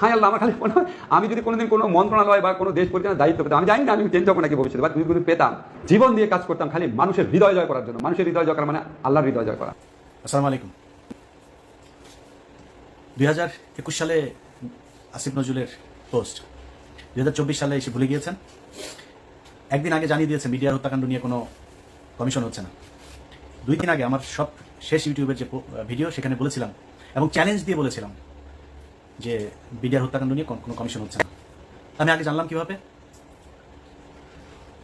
হ্যাঁ আল্লাহ, আমার খালি মনে হয় আমি যদি কোনোদিন কোনো মন্ত্রণালয় বা কোনো দেশ পরিচালনার দায়িত্ব পেতাম, আমি জানি না আমি চেঞ্জ হব নাকি ভবিষ্যতে বা যদি পেতাম, জীবন দিয়ে কাজ করতাম খালি মানুষের হৃদয় জয় করার জন্য, মানুষের হৃদয় জয় করা মানে আল্লাহর হৃদয় জয় করা। আসসালামু আলাইকুম দুই হাজার একুশ সালে আসিফ নজরুলের পোস্ট, দুই হাজার চব্বিশ সালে এসে ভুলে গিয়েছেন। একদিন আগে জানিয়ে দিয়েছে, মিডিয়ার হত্যাকাণ্ড নিয়ে কোনো কমিশন হচ্ছে না। দুই দিন আগে আমার সব শেষ ইউটিউবের যে ভিডিও, সেখানে বলেছিলাম এবং চ্যালেঞ্জ দিয়ে বলেছিলাম যে মিডিয়ার হত্যাকাণ্ড নিয়ে কোনো কমিশন হচ্ছে না। আমি আগে জানলাম কীভাবে?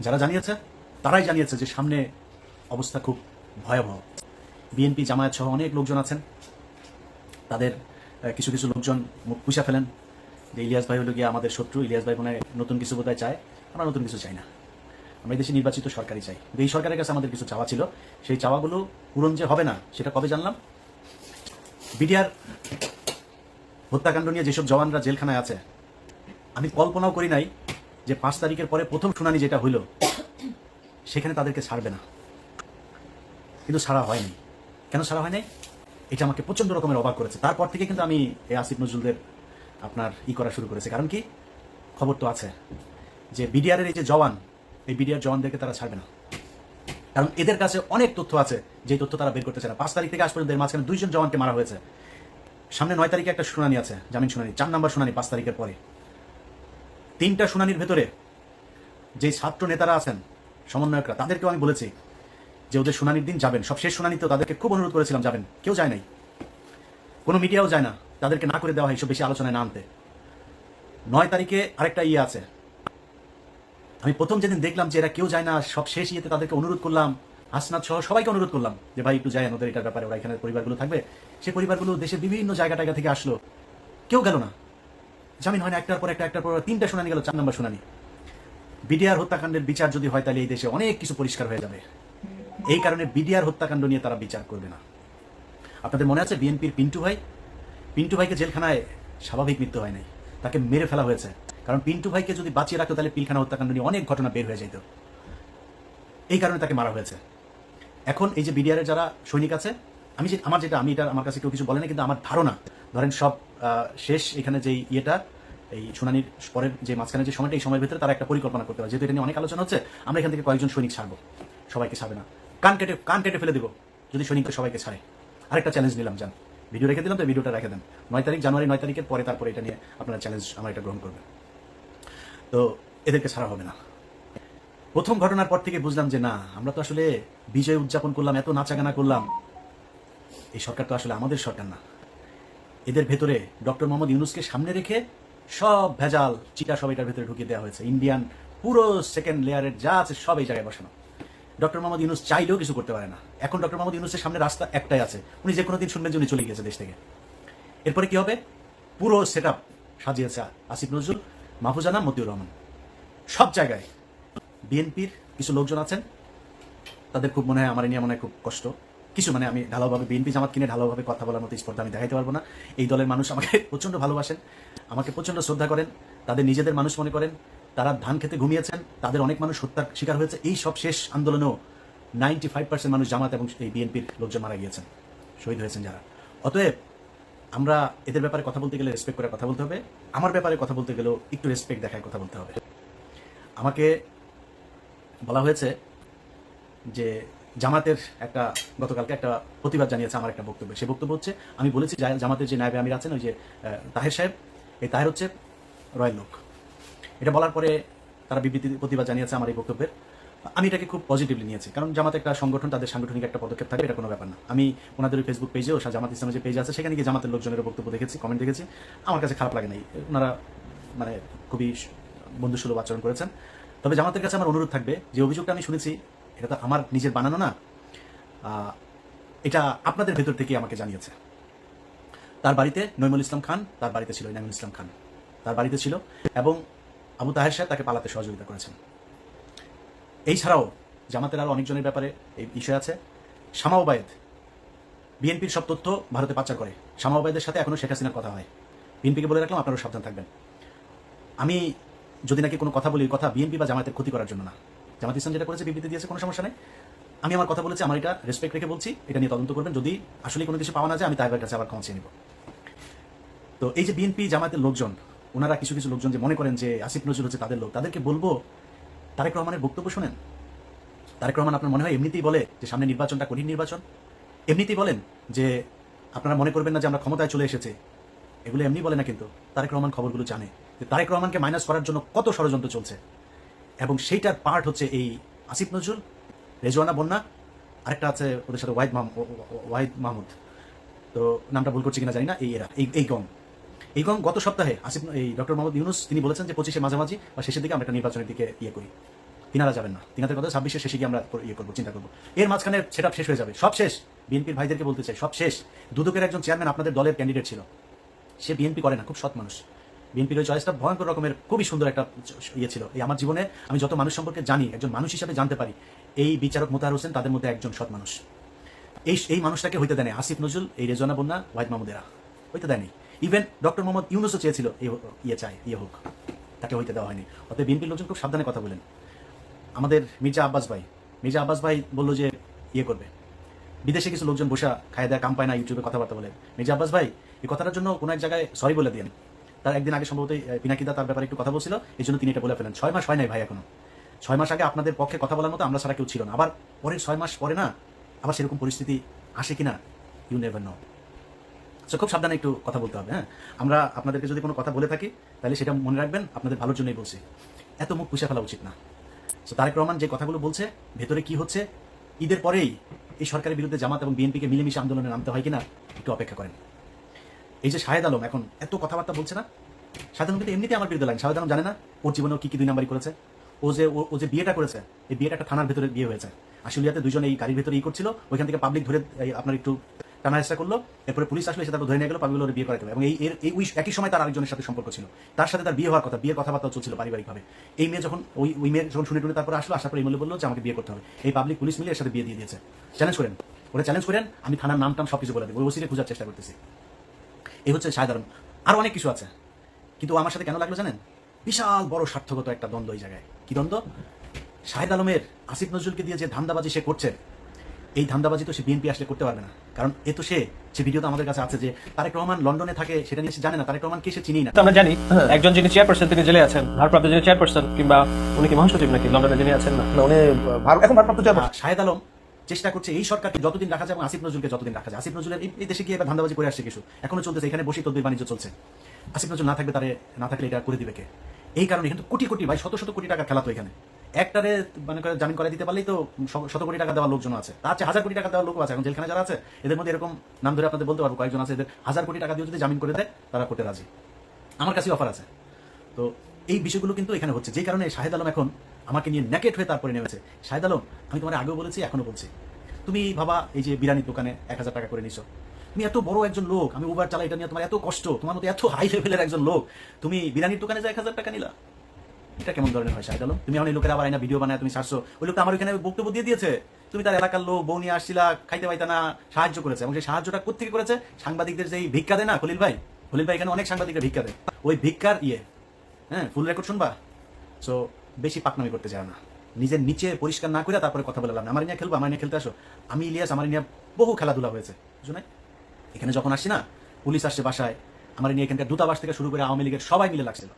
যারা জানিয়েছে, তারাই জানিয়েছে যে সামনে অবস্থা খুব ভয়াবহ। বিএনপি, জামায়াত সহ অনেক লোকজন আছেন। তাদের কিছু কিছু লোকজন মুখ পুষা ফেলেন যে ইলিয়াস ভাই হলো গিয়ে আমাদের শত্রু, ইলিয়াস ভাই মনে নতুন কিছু বোধহয় চায়। আমরা নতুন কিছু চাই না। আমরা দেশে নির্বাচিত সরকারই চাই। এই সরকারের কাছে আমাদের কিছু চাওয়া ছিল। সেই চাওয়াগুলো পূরণ যে হবে না, সেটা কবে জানলাম? বিডিআর হত্যাকাণ্ড নিয়ে যেসব জওয়ানরা জেলখানায় আছে, আমি কল্পনাও করি নাই যে পাঁচ তারিখের পরে প্রথম শুনানি যেটা হইল, সেখানে তাদেরকে ছাড়বে না। কিন্তু ছাড়া হয়নি। কেন ছাড়া হয় নাই এটা আমাকে প্রচণ্ড রকমের অবাক করেছে। তারপর থেকে কিন্তু আমি এই আসিফ নজরুলদের আপনার ই করা শুরু করেছে। কারণ কি? খবর তো আছে যে বিডিআরের এই যে জওয়ান, এই বিডিআর জওয়ানদেরকে তারা ছাড়বে না। কারণ এদের কাছে অনেক তথ্য আছে যে তথ্য তারা বের করতে চায় না। পাঁচ তারিখ থেকে আজ পর্যন্ত এর মাঝখানে দুইজন জওয়ানকে মারা হয়েছে। সামনে নয় তারিখে একটা শুনানি আছে, জামিন শুনানি। চার নাম্বার শুনানি পাঁচ তারিখের পরে। তিনটা শুনানির ভেতরে যে ছাত্র নেতারা আছেন, সমন্বয়করা, তাদেরকেও আমি বলেছি যে ওদের শুনানির দিন যাবেন। সব শেষ শুনানিতেও তাদেরকে খুব অনুরোধ করেছিলাম, যাবেন। কেউ যায় নাই। কোনো মিডিয়াও যায় না। তাদেরকে না করে দেওয়া হয়, এসব বেশি আলোচনায় না আনতে। নয় তারিখে আরেকটা ইয়ে আছে। আমি প্রথম যেদিন দেখলাম যে এরা কেউ যায় না, সব শেষ ইয়েতে তাদেরকে অনুরোধ করলাম। হাসনাথ সহ সবাইকে অনুরোধ করলাম যে ভাই একটু যায় ওদের এটার ব্যাপারে, ওরা এখানে পরিবারগুলো থাকবে। সেই পরিবারগুলো দেশের বিভিন্ন জায়গা টায়গা থেকে আসলো। কেউ গেল না। জামিন হয় না একটার পর একটা, একটার পর তিনটা শুনানি গেল, চার নম্বর শুনানি। বিডিআর হত্যাকাণ্ডের বিচার যদি হয়, তাহলে এই দেশে অনেক কিছু পরিষ্কার হয়ে যাবে। এই কারণে বিডিআর হত্যাকাণ্ড নিয়ে তারা বিচার করবে না। আপনাদের মনে আছে বিএনপির পিন্টু ভাই? পিন্টু ভাইকে জেলখানায় স্বাভাবিক মৃত্যু হয় নাই। তাকে মেরে ফেলা হয়েছে। কারণ পিন্টু ভাইকে যদি বাঁচিয়ে রাখতো, তাহলে পিলখানা হত্যাকাণ্ড নিয়ে অনেক ঘটনা বের হয়ে যেত এই কারণে তাকে মারা হয়েছে। এখন এই যে বিডিআরের যারা সৈনিক আছে, আমি যে আমার যেটা আমি এটা আমার কাছে কেউ কিছু বলে না, কিন্তু আমার ধারণা, ধরেন সব শেষ এখানে যে ইয়েটা, এই শুনানির পরের যে মাঝখানে যে সময়টা, এই সময়ের ভিতরে তারা একটা পরিকল্পনা করতে পারে। যেহেতু এটা নিয়ে অনেক আলোচনা হচ্ছে, আমরা এখান থেকে কয়েকজন সৈনিক ছাড়বো। সবাইকে ছাড়বে না। কান কেটে কান কেটে ফেলে দেবো, যদি সৈনিককে সবাইকে ছাড়ে। আরেকটা চ্যালেঞ্জ নিলাম যান ভিডিও রেখে দিলাম, তো ভিডিওটা রেখে দেন। নয় তারিখ, জানুয়ারি নয় তারিখের পরে তারপরে এটা নিয়ে আপনারা চ্যালেঞ্জ আমার এটা গ্রহণ করবেন। তো এদেরকে ছাড়া হবে না। প্রথম ঘটনার পর থেকে বুঝলাম যে না, আমরা তো আসলে বিজয় উদযাপন করলাম, এত নাচাগানা করলাম। এই সরকার তো আসলে আমাদের সরকার না। এদের ভেতরে ডক্টর মোহাম্মদ ইউনুসকে সামনে রেখে সব ভেজাল চিটা সব এটার ভেতরে ঢুকিয়ে দেওয়া হয়েছে। ইন্ডিয়ান পুরো সেকেন্ড লেয়ারের যা আছে সব এই জায়গায় বসানো। ডক্টর মোহাম্মদ ইউনুস চাইলেও কিছু করতে পারে না। এখন ডক্টর মোহাম্মদ ইউনুসের সামনে রাস্তা একটাই আছে। উনি যে কোনো দিন শুনবেন যে উনি চলে গিয়েছে দেশ থেকে। এরপরে কি হবে? পুরো সেট আপ সাজিয়েছে আসিফ নজরুল মাহফুজানা মতিউর রহমান। সব জায়গায় বিএনপির কিছু লোকজন আছেন। তাদের খুব মনে হয়, আমার নিয়ে মনে হয় খুব কষ্ট। কিছু মানে আমি ঢালাওভাবে বিএনপি জামাত কিনে ঢালাওভাবে কথা বলার মতো স্পর্ধা আমি দেখাইতে পারব না। এই দলের মানুষ আমাকে প্রচণ্ড ভালোবাসেন, আমাকে প্রচণ্ড শ্রদ্ধা করেন, তাদের নিজেদের মানুষ মনে করেন, তারা ধান খেতে ঘুমিয়েছেন, তাদের অনেক মানুষ হত্যার শিকার হয়েছে। এই সব শেষ আন্দোলনেও নাইনটি ফাইভ পার্সেন্ট মানুষ জামাত এবং এই বিএনপির লোকজন মারা গিয়েছেন, শহীদ হয়েছেন যারা। অতএব আমরা এদের ব্যাপারে কথা বলতে গেলে রেসপেক্ট করে কথা বলতে হবে। আমার ব্যাপারে কথা বলতে গেলেও একটু রেসপেক্ট দেখায় কথা বলতে হবে। আমাকে বলা হয়েছে যে জামাতের একটা, গতকালকে একটা প্রতিবাদ জানিয়েছে আমার একটা বক্তব্য। সে বক্তব্য হচ্ছে, আমি বলেছি জামাতের যে নায়বে আমির আছেন, ওই যে তাহের সাহেব, এই তাহের হচ্ছে রয়্যাল লোক। এটা বলার পরে তারা বিবৃতি, প্রতিবাদ জানিয়েছে আমার এই বক্তব্যের। আমি এটাকে খুব পজিটিভলি নিয়েছি, কারণ জামাত একটা সংগঠন, তাদের সাংগঠনিক একটা পদক্ষেপ থাকে এটা কোনো ব্যাপার না। আমি ওনাদের ফেসবুক পেজেও জামাত ইসলামের যে পেজ আছে, সেখানে গিয়ে জামাতের লোকজনের বক্তব্য দেখেছি কমেন্ট দেখেছি। আমার কাছে খারাপ লাগে নাই। ওনারা মানে খুবই বন্ধুসুলভ আচরণ করেছেন। তবে জামাতের কাছে আমার অনুরোধ থাকবে, যে অভিযোগটা আমি শুনেছি, এটা তো আমার নিজের বানানো না এটা আপনাদের ভেতর থেকে আমাকে জানিয়েছে। তার বাড়িতে নইমুল ইসলাম খান, তার বাড়িতে ছিল ইনামুল ইসলাম খান। তার বাড়িতে ছিল এবং আবু তাহের সাহেব তাকে পালাতে সহযোগিতা করেছেন। এই ছাড়াও জামাতের আরও অনেকজনের ব্যাপারে এই বিষয় আছে। শামা ওবায়দ, বিএনপির সব তথ্য ভারতে পাচার করে। শামা ওবায়দের সাথে এখনও শেখ হাসিনার কথা হয়। বিএনপিকে বলে রাখলাম আপনারাও সাবধান থাকবেন। আমি যদি নাকি কোনো কথা বলি কথা বিএনপি বা জামাতের ক্ষতি করার জন্য না। জামাত ইসলাম যেটা করেছে বিবৃতি দিয়েছে, কোনো সমস্যা নেই। আমি আমার কথা বলেছি, আমার এটা রেসপেক্ট রেখে বলছি, এটা নিয়ে তদন্ত করবেন। যদি আসলে কোনো কিছু পাওয়া না যায়, আমি তাইবার কাছে আবার ক্ষমা নিব। তো এই যে বিএনপি জামাতের লোকজন, ওনারা কিছু কিছু লোকজন যে মনে করেন যে আসিফ নজরুল হচ্ছে তাদের লোক, তাদেরকে বলব, তারেক রহমানের বক্তব্য শোনেন? তারেক রহমান আপনার মনে হয় এমনিতেই বলে যে সামনে নির্বাচনটা কঠিন নির্বাচন? এমনিতেই বলেন যে আপনারা মনে করবেন না যে আমরা ক্ষমতায় চলে এসেছে। এগুলো এমনি বলে না কিন্তু, তারেক রহমান খবরগুলো জানে। তারেক রহমানকে মাইনাস করার জন্য কত ষড়যন্ত্র চলছে। এবং সেইটার পার্ট হচ্ছে এই আসিফ নজরুল, রেজওয়ানা বন্যা, আরেকটা আছে ওদের সাথে ওয়াহিদ মাহমুদ ওয়াহিদ মাহমুদ। তো নামটা ভুল করছি কিনা জানি না, এই এরা, এই এই গম এই গম গত সপ্তাহে আসিফ, এই ডক্টর মোহাম্মদ ইউনুস, তিনি বলেছেন যে পঁচিশে মাঝামাঝি বা শেষের দিকে আমরা একটা নির্বাচনের দিকে ইয়ে করি। তিনারা যাবেন না। তিনাদের কথা ছাব্বিশে শেষে গিয়ে আমরা ইয়ে করব, চিন্তা করব। এর মাঝখানে সেটা শেষ হয়ে যাবে, সব শেষ। বিএনপির ভাইদেরকে বলতে চাই, সব শেষ। দুদকের একজন চেয়ারম্যান আপনাদের দলের ক্যান্ডিডেট ছিল। সে বিএনপি করে না, খুব সৎ মানুষ। বিএনপির ওই চয়েসটা ভয়ঙ্কর রকমের খুবই সুন্দর একটা ইয়ে ছিল। এই আমার জীবনে আমি যত মানুষ সম্পর্কে জানি, একজন মানুষ হিসাবে জানতে পারি, এই বিচারক মোতাহার হোসেন তাদের মধ্যে একজন সৎ মানুষ। এই এই মানুষটাকে হইতে দেয়নি আসিফ নজরুল, এই রেজনা বন্যা, ওয়াহিদ মাহমুদেরা। হইতে দেয়নি। ইভেন ডক্টর মোহাম্মদ ইউনুসও চেয়েছিল ইয়ে চাই ইয়ে হোক, তাকে হইতে দেওয়া হয়নি। অতএব বিএনপির লোকজন খুব সাবধানে কথা বলেন। আমাদের মির্জা আব্বাস ভাই, মির্জা আব্বাস ভাই বলল যে ইয়ে করবে। বিদেশে কিছু লোকজন বসা খায় দেয়, কাম পায় না, ইউটিউবে কথাবার্তা বলে। মির্জা আব্বাস ভাই, এই কথাটার জন্য কোনো এক জায়গায় সরি বলে দিয়েন তার একদিন আগে সম্ভবত পিনাকিদা তার ব্যাপারে একটু কথা বলছিল, এই জন্য তিনি এটা বলে ফেলেন। ছয় মাস হয় নাই ভাই এখনও। ছয় মাস আগে আপনাদের পক্ষে কথা বলার মতো আমরা ছাড়া কেউ ছিল না। আবার পরের ছয় মাস পরে না, আবার সেরকম পরিস্থিতি আসে কিনা ইউ নেভার নো সো খুব সাবধানে একটু কথা বলতে হবে হ্যাঁ? আমরা আপনাদেরকে যদি কোনো কথা বলে থাকি, তাহলে সেটা মনে রাখবেন, আপনাদের ভালোর জন্যই বলছি। এত মুখ পুষে ফেলা উচিত না। সো তারেক রহমান যে কথাগুলো বলছে, ভেতরে কি হচ্ছে, ঈদের পরেই এই সরকারের বিরুদ্ধে জামাত এবং বিএনপিকে মিলেমিশে আন্দোলনে নামতে হয় কিনা, একটু অপেক্ষা করেন। এই যে শাহেদ আলম, এখন এত কথাবার্তা বলছে না? শাহেদ আলম কিন্তু এমনিতে আমার বিরুদ্ধে লাইন শাহেদ আলম জানে না ওর জীবনেও কি কি দুই নাম্বারই করেছে। ও যে ও- যে বিয়েটা করেছে, এই বিয়েটা একটা থানার ভেতরে বিয়ে হয়েছে। আশুলিয়াতে দুজন এই গাড়ির ভেতরে ই করছিল, ওইখান থেকে পাবলিক ধরে আপনার একটু টানা হেসা করল, এরপরে পুলিশ আসলে সে তারপর ধরে নিয়ে গেল পাবলিক বিয়ে করাতে এবং এই এই একই সময় তার আরেকজনের সাথে সম্পর্ক ছিল। তার সাথে তার বিয়ে হওয়ার কথা, বিয়ের কথাবার্তা চলছিল পারিবারিকভাবে। এই মেয়ে যখন ওই ওই মেয়ে যখন শুনে টুনে তারপরে আসলো, আসার পরে এই মূল্য বলল যে আমাকে বিয়ে করতে হবে। এই পাবলিক পুলিশ মিলে এর সাথে বিয়ে দিয়ে দিয়েছে। চ্যালেঞ্জ করেন। ওরা চ্যালেঞ্জ করেন, আমি থানার নাম টাম সব কিছু বলে দেবো। ওই ওসিরে খোঁজার চেষ্টা করতেছি। এই হচ্ছে শাহেদ আলম আরও অনেক কিছু আছে। কিন্তু আমার সাথে কেন লাগল জানেন? বিশাল বড় স্বার্থগত একটা দ্বন্দ্ব এই জায়গায়। কি দ্বন্দ্ব? শাহেদ আলমের আসিফ নজরুলকে দিয়ে যে ধান্দাবাজি সে করছে এই ধান্দাবাজি তো সে বিএনপি আসলে করতে পারবে না। কারণ এ তো সে যে ভিডিও তো আমাদের কাছে আছে যে তারেক রহমান লন্ডনে থাকে সেটা নিয়ে সে জানে না। তারেক রহমান কে সে চিনি না। আমরা জানি একজন যিনি চেয়ারপারসন তিনি জেলে আছেন। ভারপ্রাপ্ত যিনি চেয়ারপারসন কিংবা উনি কি মহাসচিব নাকি? লন্ডনে যিনি আছেন না। না, উনি এখন ভারপ্রাপ্ত চেয়ারপারসন শাহেদ আলম চেষ্টা করছে এই সরকারকে যতদিন রাখা যায় এবং আসিফ নজরুলকে যতদিন রাখা যায়। আসিফ নজরুলের এই- দেশে গিয়ে ধান্দাবাজি করে আসছে কিছু এখনও চলতেছে, এখানে বসে তদবির বাণিজ্য চলছে। আসিফ নজরুল না থাকবে তারে না থাকলে এটা করে দিবে কে? এই কারণে কিন্তু কোটি কোটি ভাই, শত শত কোটি টাকা খেলা তো এখানে। একটারে মানে জামিন করে দিতে পারলেই তো শত কোটি টাকা দেওয়ার লোকজন আছে। তার চেয়ে হাজার কোটি টাকা দেওয়ার লোক আছে। এখন জেলখানে যারা আছে, এদের মধ্যে এরকম নাম ধরে আপনাদের বলতে পারব, কয়েকজন আছে, এদের হাজার কোটি টাকা দিয়ে যদি জামিন করে দেয়, তারা করতে রাজি। আমার কাছে অফার আছে। তো এই বিষয়গুলো কিন্তু এখানে হচ্ছে। যে কারণে শাহেদ আলম এখন আমাকে নিয়ে ন্যাকেট হয়ে তারপরে নেমেছে। শাহেদ আলম, আমি তোমার আগেও বলেছি এখনও বলছি। তুমি ভাবা, এই যে বিরিয়ানির দোকানে এক হাজার টাকা করে নিছো। তুমি এত বড় একজন লোক, আমি উবার চালাই, এটা নিয়ে তোমার এত কষ্ট, তোমার মতো এত হাই লেভেলের একজন লোক। তুমি বিরিয়ানির দোকানে যা এক হাজার টাকা নিলা? এটা কেমন ধরনের হয়, শাহেদ আলম? তুমি এই লোকের আবার আইনা ভিডিও বানায়, তুমি সারছো ওই লোকটা আমার ওখানে বক্তব্য দিয়ে দিয়েছে। তুমি তার এলাকার লোক, বউ নিয়ে আসছিলা, খাইতে পাইতা না, সাহায্য করেছে। এবং সেই সাহায্যটা কোথেকে করেছে? সাংবাদিকদের যেই ভিক্ষা দেয় না, খলিল ভাই? খলিল ভাই এখানে অনেক সাংবাদিকরা ভিক্ষা দেয়। ওই ভিক্ষার ইয়ে হ্যাঁ ফুল রেকর্ড শুনবা? সো বেশি পাকনামি করতে চায় না। নিজের নিচে পরিষ্কার না করে তারপরে কথা বললাম আমার নিয়ে খেলব, আমার নিয়ে খেলতে আসো। আমি, ইলিয়াস, আমার নিয়ে বহু খেলাধুলা হয়েছে। বুঝো নাই এখানে যখন আসছি না, পুলিশ আসছে বাসায়। আমার নিয়ে এখানকার দূতাবাস থেকে শুরু করে আওয়ামী লীগের সবাই মিলে লাগছিল।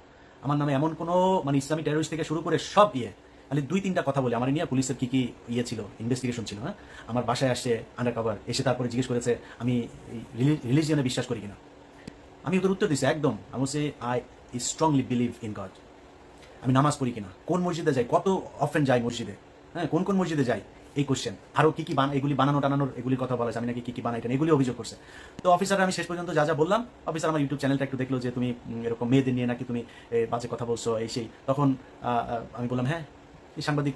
আমার নামে এমন কোনো মানে ইসলামী টেরোরিস্ট থেকে শুরু করে সব ইয়ে খালি দুই, তিনটা কথা বলে। আমার নিয়ে পুলিশের কী কী ইয়ে ছিল? ইনভেস্টিগেশন ছিল হ্যাঁ? আমার বাসায় আসছে আন্ডার কভার এসে তারপরে জিজ্ঞেস করেছে, আমি রিলিজিয়নে বিশ্বাস করি কিনা? আমি ওদের উত্তর দিচ্ছি একদম। আমি বলছি I strongly believe in God আমি নামাজ পড়ি কিনা? কোন মসজিদে যাই? কত অফেন যাই মসজিদে? হ্যাঁ কোন কোন মসজিদে যাই? এই কোশ্চেন আরও কী কী বান এগুলি বানানো টানানোর এগুলি কথা বলা আমি নাকি কী কী বানাইটেন এগুলি অভিযোগ করছে। তো অফিসার আমি শেষ পর্যন্ত যা যা বললাম অফিসার আমার ইউটিউব চ্যানেলটা একটু দেখল যে তুমি এরকম মেয়েদের নিয়ে নাকি তুমি বাজে কথা বলছো, এই সেই। তখন আমি বললাম হ্যাঁ সাংবাদিক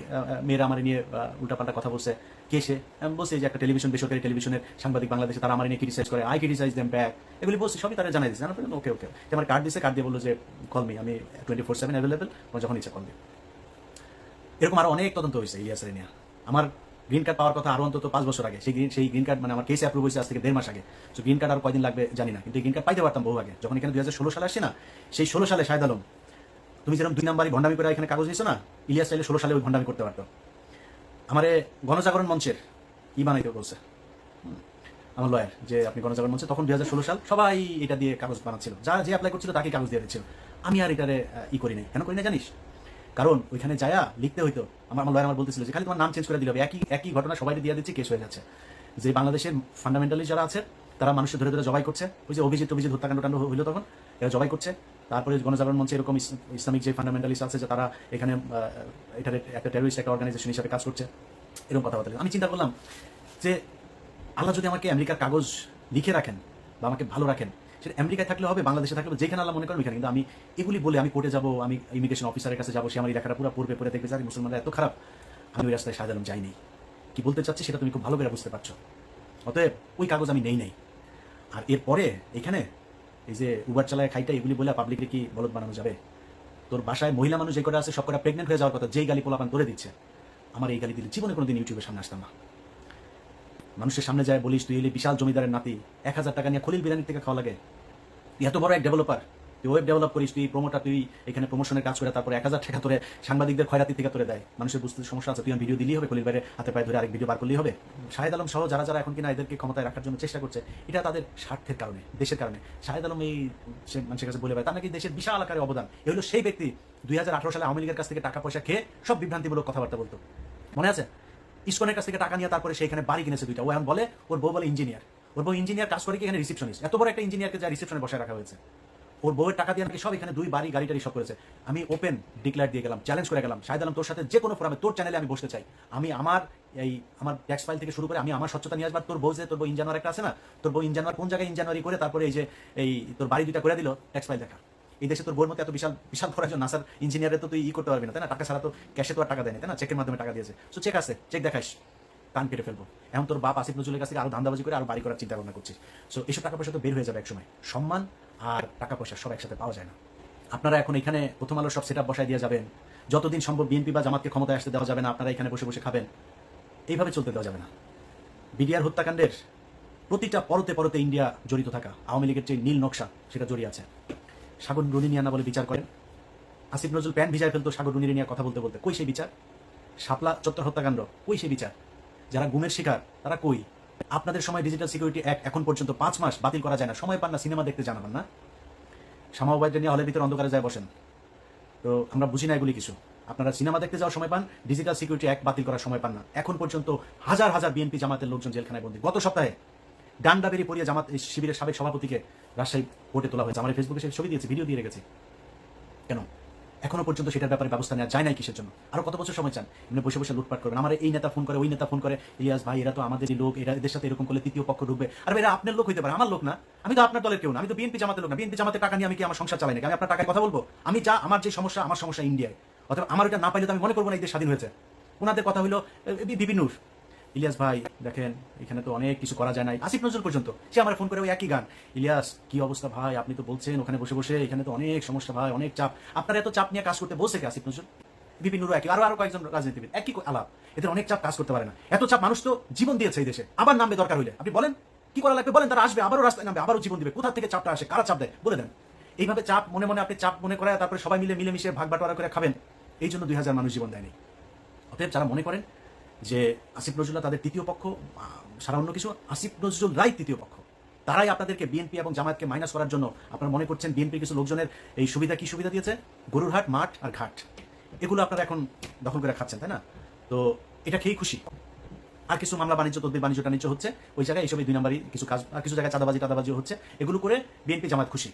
মেয়েরা আমার নিয়ে উল্টাপাল্টা কথা বলছে। কে সে? আমি বলছি যে একটা টেলিভিশন, বেসরকারি টেলিভিশনের সাংবাদিক বাংলাদেশে তারা আমার নিয়ে ক্রিটিসাইজ করে? আই ক্রিটিসাইজ দেম ব্যাক এগুলি বলছি, সবই তারা জানাই দিচ্ছে পরে ওকে ওকে আমার কার্ড দিচ্ছে কার্ড দিয়ে বলল যে কল মি আমি টোয়েন্টি ফোর সেভেন অ্যাভেলেবেল যখন ইচ্ছা কল দিই এরকম আরও অনেক তদন্ত হয়েছে ইলিয়াসের নিয়ে। আমার গ্রিন কার্ড পাওয়ার কথা আরও অন্তত পাঁচ বছর আগে, সেই green- সেই গ্রিন কার্ড মানে আমার কেসে অ্যাপ্রুভ হয়েছে আজ থেকে দেড় মাস আগে। তো গ্রিন কার্ড আর কয়দিন লাগবে জানি না, কিন্তু গ্রিন কার্ড পাইতে পারতাম বহু আগে। যখন এখানে দুই হাজার ষোলো সালে আসছি না, সেই ষোলো সালে শাহেদ আলম, তুমি যেরকম দুই নাম্বারই ভণ্ডামি করে এখানে কাগজ দিয়েছ না, ইলিয়াস চাইলে ষোলো সালে ওই ভণ্ডামি করতে পারতো। আমারে গণজাগরণ মঞ্চের ই বানাইতে বলছে। আমার লয়ার, যে আপনি গণজাগরণ মঞ্চে, তখন দু হাজার ষোলো সাল সবাই এটা দিয়ে কাগজ বানাচ্ছিল। যা যে অ্যাপ্লাই করছিল, তাকে কাগজ দিয়ে দিচ্ছিল। আমি আর এটারে ই করি নাই। কেন করি না জানিস? কারণ ওইখানে যায়া লিখতে হইতো। আমার আমার লয়ার আমার বলতেছিল যে, খালি তোমার নাম চেঞ্জ করে দিলে হবে। একই একই ঘটনা সবাই দিয়ে দিচ্ছে কেস হয়ে যাচ্ছে। যে বাংলাদেশের ফান্ডামেন্টালি যারা আছে, তারা মানুষের ধরে ধরে জবাই করছে। ওই যে অভিজিৎ অভিজিৎ হত্যাকাণ্ড টাণ্ড হইল তখন। এরা জবাই করছে। তারপরে গণজাগরণ মঞ্চে এরকম ইসলামিক যে ফান্ডামেন্টালিস্ট আছে, যে তারা এখানে এটার একটা টেরোরিস্ট একটা অর্গানাইজেশন হিসাবে কাজ করছে, এরকম কথাবার্তা আমি চিন্তা করলাম যে আল্লাহ যদি আমাকে আমেরিকার কাগজ লিখে রাখেন বা আমাকে ভালো রাখেন, সেটা আমেরিকায় থাকলে হবে, বাংলাদেশে থাকলে যেখানে আল্লাহ মনে করেন ওইখানে। কিন্তু আমি এগুলি বলে আমি কোর্টে যাব, আমি ইমিগ্রেশন অফিসারের কাছে যাব, সে আমার লেখাটা পুরো পড়বে, পড়ে দেখবে যে মুসলমানরা এত খারাপ। আমি ওই রাস্তায় সাজালাম যাইনি কি বলতে চাচ্ছি সেটা তুমি খুব ভালো করে বুঝতে পারছ। অতএব ওই কাগজ আমি নেই নাই। আর এরপরে এখানে এই যে উবার চালায় খাইটা এগুলি বলে পাবলিকে কি বলদ বানানো যাবে? তোর বাসায় মহিলা মানুষ যে কটা আছে, সব কটা প্রেগনেন্ট হয়ে যাওয়ার কথা, যেই গালি পোলাপান ধরে দিচ্ছে। আমার এই গালি দিলে জীবনে কোনোদিন ইউটিউবের সামনে আসতাম না। মানুষের সামনে যায় বলিস, তুই এলি বিশাল জমিদারের নাতি, এক হাজার টাকা নিয়ে খলিল বিরিয়ানির থেকে খাওয়া লাগে। এত বড় এক ডেভেলপার তুই ওয়েব ডেভেলপ করিস, তুই প্রমোটার তুই এখানে প্রমোশনের কাজ করে তারপরে এক হাজার টাকা তোরে সাংবাদিকদের খয়রাতি থেকে তোরে দেয়। মানুষের বুঝতে সমস্যা আছে, তুই ভিডিও দিলেই হবে, খলিল বাইরে হাতে পায়ে ধরে আরেক ভিডিও বার করলেই হবে। শাহেদ আলম সহ যারা যারা এখন কিনা এদেরকে ক্ষমতায় রাখার জন্য চেষ্টা করছে, এটা তাদের স্বার্থের কারণে, দেশের কারণে। শাহেদ আলম এই মানুষের কাছে বলে বেড়ায় তার নাকি দেশের বিশাল আকারে অবদান। এ হলো সেই ব্যক্তি দুই হাজার আঠারো সালে আওয়ামী লীগের কাছ থেকে টাকা পয়সা খেয়ে সব বিভ্রান্তিমূলক কথাবার্তা বলতো। মনে আছে? ইস্কনের কাছ থেকে টাকা নিয়ে তারপরে সেইখানে বাড়ি কিনেছে দুইটা। ও এখন বলে, ওর বউ বলে ইঞ্জিনিয়ার ওর বউ ইঞ্জিনিয়ার কাজ করে কি এখানে রিসেপশনিস্ট এত বড় একটা ইঞ্জিনিয়ারকে যা রিসেপশনে বসায় রাখা হয়েছে। ওর বউয়ের টাকা দিয়ে নাকি সব এখানে দুই বাড়ি, গাড়ি টাড়ি সব করেছে। আমি ওপেন ডিক্লেয়ার দিয়ে গেলাম চ্যালেঞ্জ করে গেলাম। শাহেদ আলম, তোর সাথে যে কোনো ফোরামে তোর চ্যানেলে আমি বসতে চাই। আমি আমার এই, আমার ট্যাক্স ফাইল থেকে শুরু করে আমি আমার স্বচ্ছতা নিয়ে আসবার, তোর বউ যে, তোর বউ ইঞ্জানোয়ার একটা আছে না, তোর বউ ইঞ্জানোয়ার কোন জায়গায় ইঞ্জানুয়ারি করে তারপরে এই যে, এই তোর বাড়ি দুইটা করে দিল ট্যাক্স ফাইল দেখা। এই দেশে তোর বউর মতো এত বিশাল বিশাল বড় একজন নাসার ইঞ্জিনিয়ারে তো তুই ই করতে পারবি না, তাই না? টাকা ছাড়া তো ক্যাশে তো আর টাকা দেয় না তাই না? চেকের মাধ্যমে টাকা দিয়েছে। সো চেক আছে চেক দেখাইস। কান কেটে ফেলব। এখন তোর বাপ আসিফ নজরুলের কাছ থেকে আরও ধান্দাবাজি করে আরও বাড়ি করার চিন্তা ভাবনা করছিস। সো এইসব টাকা পয়সা তো বের হয়ে যাবে একসময়। সম্মান আর টাকা পয়সা সব একসাথে পাওয়া যায় না। আপনারা এখন এখানে প্রথম আলো সব সেট বসায় দিয়ে যাবেন। যতদিন সম্ভব বিএনপি বা জামাতকে ক্ষমতায় আসতে দেওয়া যাবে না, আপনারা এখানে বসে বসে খাবেন। এইভাবে চলতে দেওয়া যাবে না। বিডিআর হত্যাকাণ্ডের প্রতিটা পরতে পরতে ইন্ডিয়া জড়িত থাকা, আওয়ামী লীগের যে নীল নকশা, সেটা জড়িয়ে আছে। সাগর রুনিনিয়ানা বলে বিচার করেন। আসিফ নজরুল প্যান ভিজায় ফেলতো সাগর রুনির নিয়ে কথা বলতে বলতে। কই সেই বিচার? শাপলা চত্বর হত্যাকাণ্ড। কই সেই বিচার? যারা গুমের শিকার, তারা কই? আপনাদের সময় ডিজিটাল সিকিউরিটি অ্যাক্ট এখন পর্যন্ত পাঁচ মাস বাতিল করা যায় না। সময় পান না, সিনেমা দেখতে জানাবেন না। শ্যামাবাইটা নিয়ে হলের ভিতরে অন্ধকারে যায় বসেন। তো আমরা বুঝি না এগুলি কিছু। আপনারা সিনেমা দেখতে যাওয়ার সময় পান ডিজিটাল সিকিউরিটি অ্যাক্ট বাতিল করার সময় পান না। এখন পর্যন্ত হাজার হাজার বিএনপি জামাতের লোকজন জেলখানায় বন্দী। গত সপ্তাহে ডান্ডা বেরিয়ে পড়িয়ে জামাত শিবিরের সাবেক সভাপতিকে রাজশাহী কোর্টে তোলা হয়েছে। আমার ফেসবুকে সেই ছবি দিয়েছে ভিডিও দিয়ে রেখেছি। কেন? এখনও পর্যন্ত সেটার ব্যাপারে ব্যবস্থা নেওয়া যায় নাই কিসের জন্য? আরও কত বছর সময় চান? এমনি বসে বসে লুটপাট করবেন। আমার এই নেতা ফোন করে, ওই নেতা ফোন করে, ইলিয়াস ভাই, এরা তো আমাদেরই লোক, এরা এদের সাথে এরকম করলে তৃতীয় পক্ষ ঢুকবে। আর এরা আপনার লোক হইতে পারে, আমার লোক না। আমি তো আপনার দলের কেউ না, আমি তো বিএনপি জামাতের লোক না। বিএনপি জামাতের টাকা নিয়ে আমি কি আমার সংসার চালাই নাকি? আমি আপনার টাকায় কথা বলব? আমি যা, আমার যে সমস্যা, আমার সমস্যা ইন্ডিয়ায়। অথবা আমার এটা না পাইলে তো আমি মনে করব না এই দেশ স্বাধীন হয়েছে। ওনাদের কথা হলো বিপিনুর ইলিয়াস ভাই, দেখেন, এখানে তো অনেক কিছু করা যায় নাই। আসিফ নজরুল পর্যন্ত, সে আমার ফোন করে ওই একই গান। ইলিয়াস, কি অবস্থা ভাই? আপনি তো বলছেন, ওখানে বসে বসে এখানে তো অনেক সমস্যা ভাই, অনেক চাপ। আপনার এত চাপ নিয়ে কাজ করতে বসে কে আসিফ নজরুল? বিপিনুরও একই, আরও আরও কয়েকজন রাজনীতিবিদ, একই আলাপ। এদের অনেক চাপ কাজ করতে পারে না। এত চাপ মানুষ তো জীবন দিয়েছে এই দেশে। আবার নামবে দরকার হইলে। আপনি বলেন, কি করা লাগবে? বলেন, তারা আসবে, আবারও রাস্তায় নামবে, আবারও জীবন দিবে। কোথা থেকে চাপটা আসে? কারা চাপ দেয়? বলে দেন। এইভাবে চাপ মনে মনে আপনি চাপ মনে করে তারপরে সবাই মিলে মিলেমিশে ভাগ বাটোয়ারা করে খাবেন। এই জন্য দুই হাজার মানুষ জীবন দেয়নি। অতএব যারা মনে করেন যে আসিফ নজরুল্লাহ তাদের তৃতীয় পক্ষ সারা অন্য কিছু, আসিফ নজরুল রাই তৃতীয় পক্ষ। তারাই আপনাদেরকে বিএনপি এবং জামায়াতকে মাইনাস করার জন্য আপনারা মনে করছেন বিএনপির কিছু লোকজনের এই সুবিধা কি সুবিধা দিয়েছে? গরুর হাট, মাঠ আর ঘাট। এগুলো আপনারা এখন দখল করে খাচ্ছেন, তাই না? তো এটা খেয়েই খুশি। আর কিছু মামলা বাণিজ্য, তদ্বির বাণিজ্য টাণিজ্য হচ্ছে। ওই জায়গায় এইসব দুই নাম্বারই কিছু কাজ, আর কিছু জায়গায় চাঁদাবাজি টাদাবাজি হচ্ছে। এগুলো করে বিএনপি জামাত খুশি।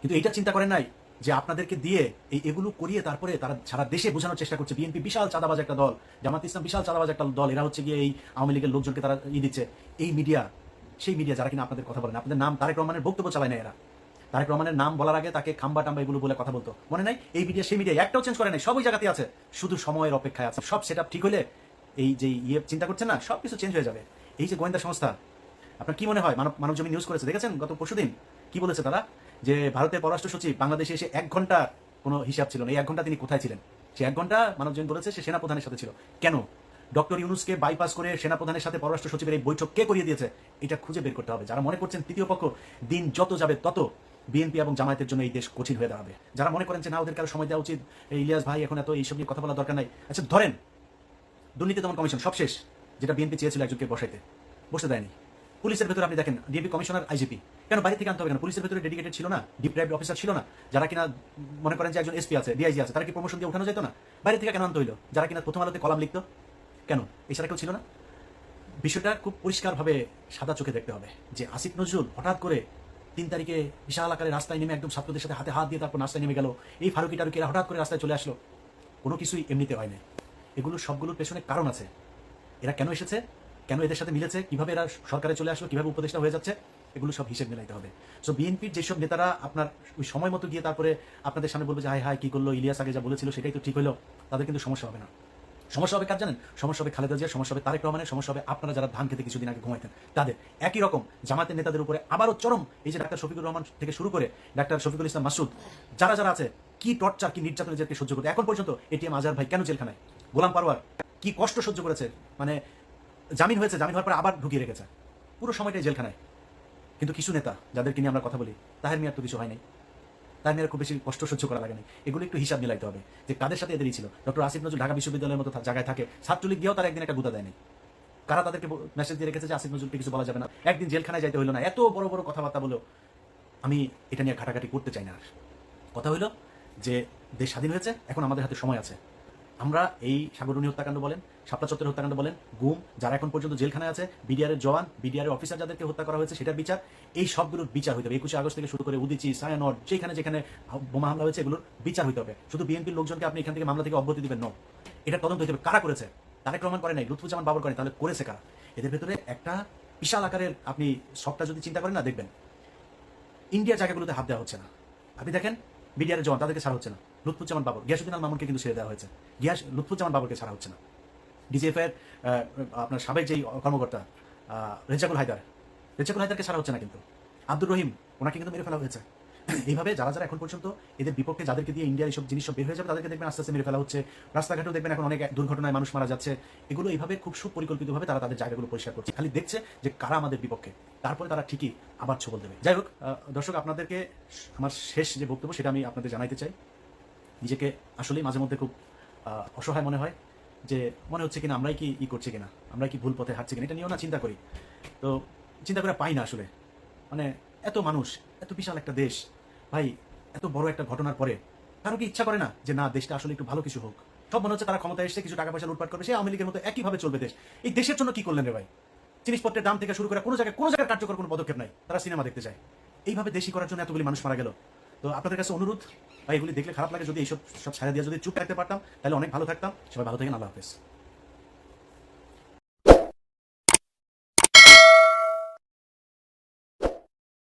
কিন্তু এইটা চিন্তা করেন নাই? যে আপনাদেরকে দিয়ে এই এগুলো করিয়ে তারপরে তারা সারা দেশে বোঝানোর চেষ্টা করছে। বিএনপি বিশাল চাঁদাবাজ একটা দল, জামাত ইসলাম বিশাল চাঁদাবাজ একটা দল। এরা হচ্ছে গিয়ে এই আওয়ামী লীগের লোকজনকে তারা ই দিচ্ছে। এই মিডিয়া, সেই মিডিয়া যারা কিনা আপনাদের কথা বলেন আপনাদের নাম তারেক রহমানের বক্তব্য চালায় না এরা। তারেক রহমানের নাম বলার আগে তাকে খাম্বা টাম্বা এগুলো বলে কথা বলতো। মনে নাই? এই মিডিয়া, সেই মিডিয়া একটাও চেঞ্জ করে নাই, সবই জায়গাতে আছে। শুধু সময়ের অপেক্ষায় আছে। সব সেট ঠিক হলে এই যে ইয়ে চিন্তা করছেন না সব কিছু চেঞ্জ হয়ে যাবে। এই যে গোয়েন্দা সংস্থা, আপনার কি মনে হয়? মানব মানব জমি নিউজ করেছে, দেখেছেন গত পরশুদিন? কি বলেছে তারা? যে ভারতের পররাষ্ট্র সচিব বাংলাদেশে এসে এক ঘণ্টা কোনো হিসাব ছিল না। এই এক ঘণ্টা তিনি কোথায় ছিলেন? সে এক ঘণ্টা মানব জমিন বলেছে সে সেনাপ্রধানের সাথে ছিল। কেন? ডক্টর ইউনুসকে বাইপাস করে সেনাপ্রধানের সাথে পররাষ্ট্র সচিবের এই বৈঠক কে করিয়ে দিয়েছে? এটা খুঁজে বের করতে হবে। যারা মনে করছেন তৃতীয় পক্ষ, দিন যত যাবে তত বিএনপি এবং জামায়াতের জন্য এই দেশ কঠিন হয়ে দাঁড়াবে। যারা মনে করেন যে না, ওদের কারও সময় দেওয়া উচিত ইলিয়াস ভাই এখন এত এইসব নিয়ে কথা বলা দরকার নাই। আচ্ছা ধরেন দুর্নীতি দমন কমিশন সব শেষ যেটা বিএনপি চেয়েছিল একজনকে বসাইতে বসতে দেয়নি। পুলিশের ভেতরে আপনি দেখেন ডিএপি কমিশনার আইজিপি কেন বাইরে থেকে আনতে হবে কেন? পুলিশের ভেতরে ডেডিকেটেড ছিল না? ডিপ্রাইভড অফিসার ছিল না? যারা কিনা মনে করেন যে একজন এসপি আছে ডিআইজি আছে, তারা কি প্রমোশন দিয়ে উঠানো যেত না? বাইরে থেকে কেন আনতে হইল? যারা কিনা প্রথম আলোতে কলাম লিখতো? কেন? এছাড়া কেউ ছিল না? বিষয়টা খুব পরিষ্কারভাবে সাদা চোখে দেখতে হবে যে আসিফ নজরুল হঠাৎ করে তিন তারিখে বিশাল আকারে রাস্তায় নেমে একদম ছাত্রদের সাথে হাতে হাত দিয়ে তারপর রাস্তায় নেমে গেল। এই ফারুকি টারুকিরা হঠাৎ করে রাস্তায় চলে আসলো। কোনো কিছুই এমনিতে হয় না এগুলো সবগুলোর পেছনে কারণ আছে। এরা কেন এসেছে? কেন এদের সাথে মিলেছে, কীভাবে এরা সরকারে চলে আসলো, কীভাবে উপদেষ্টা হয়ে যাচ্ছে, এগুলো সব হিসেব মিলাইতে হবে। সো বিএনপির যেসব নেতারা আপনার ওই সময় মতো গিয়ে তারপরে আপনাদের সামনে বলবে যে হাই হাই কি করল, ইলিয়াস আগে যা বলেছিল সেটাই তো ঠিক হলো, তাদের কিন্তু সমস্যা হবে না। সমস্যা হবে কার জানেন? সমস্যা হবে খালেদা জিয়ার, সমস্যা হবে তারেক রহমানের, সমস্যা হবে আপনারা যারা ধান খেতে কিছুদিন আগে ঘুমাইতেন, তাদের। একই রকম জামাতের নেতাদের উপরে আবারও চরম এই যে ডাক্তার শফিকুর রহমান থেকে শুরু করে ডাক্তার শফিকুল ইসলাম মাসুদ, যারা যারা আছে, কি টর্চার, কি নির্যাতন এদেরকে সহ্য করতে এখন পর্যন্ত এটিএম আজহার ভাই কেন জেলখানায়? গোলাম পারওয়ার কি কষ্ট সহ্য করেছে? মানে জামিন হয়েছে, জামিন হওয়ার পর আবার ঢুকিয়ে রেখেছে। পুরো সময়টাই জেলখানায়। কিন্তু কিছু নেতা, যাদেরকে নিয়ে আমরা কথা বলি, তাহের মিয়ার তো কিছু হয় নাই। তার মেয়ের খুব বেশি কষ্ট সহ্য করা লাগে না এগুলো একটু হিসাব মিলাইতে হবে যে কাদের সাথে এদেরই ছিল। ডক্টর আসিফ নজরুল ঢাকা বিশ্ববিদ্যালয়ের মতো জায়গায় থাকে। ছাত্রলীগ গিয়েও তারা একদিন একটা গুদা দেয়নি। কারা তাদেরকে মেসেজ দিয়ে রেখেছে যে আসিফ নজরুলকে কিছু বলা যাবে না? একদিন জেলখানায় যাইতে হলো না। এত বড় বড় কথাবার্তা বলো। আমি এটা নিয়ে ঘাটাঘাটি করতে চাই না আর। কথা হইল যে দেশ স্বাধীন হয়েছে, এখন আমাদের হাতে সময় আছে। আমরা এই সাগরণী হত্যাকাণ্ড বলেন শাপলা চত্বরের হত্যাকাণ্ড বলেন, গুম, যারা এখন পর্যন্ত জেলখানায় আছে, বিডিআর এর জওয়ান, বিডিআর এর অফিসার যাদেরকে হত্যা করা হয়েছে, সেটার বিচার, এই সবগুলোর বিচার হইতে হবে। একুশে আগস্ট থেকে শুরু করে উদিচি সায়ানট যেখানে যেখানে বোমা হামলা হয়েছে, এগুলোর বিচার হইতে হবে। শুধু বিএনপির লোকজনকে আপনি এখান থেকে মামলা থেকে অব্যাহতি দিবেন ন এটা তদন্ত হইতে হবে। কারা করেছে? তারেক রহমান করে নাই, লুৎফুজ্জামান বাবর করে তাহলে করেছে কারা? এদের ভেতরে একটা বিশাল আকারের আপনি সবটা যদি চিন্তা করেন না, দেখবেন। ইন্ডিয়ার জায়গাগুলোতে হাত দেওয়া হচ্ছে না। আপনি দেখেন, বিডিআর জওয়ান, তাদেরকে ছাড়া হচ্ছে না। লুৎফুজ্জামান বাবর, গিয়াসুদ্দিন আল মামুনকে কিন্তু ছেড়ে দেওয়া হয়েছে। গিয়াস, লুৎফুজ্জামান বাবরকে ছাড়া হচ্ছে না। ডিজিএফ এর আপনার সাবেক যেই কর্মকর্তা রেজাকুল হায়দার, রেজাকুল হায়দারকে ছাড়া হচ্ছে না কিন্তু। আব্দুর রহিম, ওনাকে কিন্তু মেরে ফেলা হয়েছে। এইভাবে যারা যারা এখন পর্যন্ত এদের বিপক্ষে যাদেরকে দিয়ে ইন্ডিয়ার এইসব জিনিস সব বের হয়ে যাবে, তাদেরকে দেখবেন আস্তে আস্তে মেরে ফেলা হচ্ছে। রাস্তাঘাটেও দেখবেন এখন অনেক দুর্ঘটনায় মানুষ মারা যাচ্ছে। এগুলো এইভাবে খুব সুপরিকল্পিতভাবে তারা তাদের জায়গাগুলো পরিষ্কার করছে। খালি দেখছে যে কারা আমাদের বিপক্ষে। তারপরে তারা ঠিকই আবার ছবল দেবে। যাই হোক দর্শক, আপনাদেরকে আমার শেষ যে বক্তব্য, সেটা আমি আপনাদের জানাইতে চাই। নিজেকে আসলেই মাঝে মধ্যে খুব অসহায় মনে হয় যে মনে হচ্ছে কিনা আমরাই কি ই করছি কিনা আমরা কি ভুল পথে হাঁটছি কিনা, এটা নিয়েও না চিন্তা করি। তো চিন্তা করে পাই না আসলে। মানে এত মানুষ, এত বিশাল একটা দেশ, ভাই, এত বড় একটা ঘটনার পরে কারও কি ইচ্ছা করে না যে না, দেশটা আসলে একটু ভালো কিছু হোক। সব মনে হচ্ছে তারা ক্ষমতা এসে কিছু টাকা পয়সা লুটপাট করবে সে আওয়ামী লীগের মতো একইভাবে চলবে দেশ। এই দেশের জন্য কি করলেন রে ভাই? জিনিসপত্রের দাম থেকে শুরু করে কোনো জায়গায় কোনো জায়গায় কার্যকর কোনো পদক্ষেপ নাই। তারা সিনেমা দেখতে যায়। এইভাবে দেশি করার জন্য এতগুলি মানুষ মারা গেল। তো আপনাদের কাছে অনুরোধ, ভাই, এগুলি দেখলে খারাপ লাগে যদি এইসব, সব ছাড়া দিয়ে যদি চুপ থাকতে পারতাম, তাহলে অনেক ভালো থাকতাম। সবাই ভালো থাকেন, আল্লাহ হাফেজ।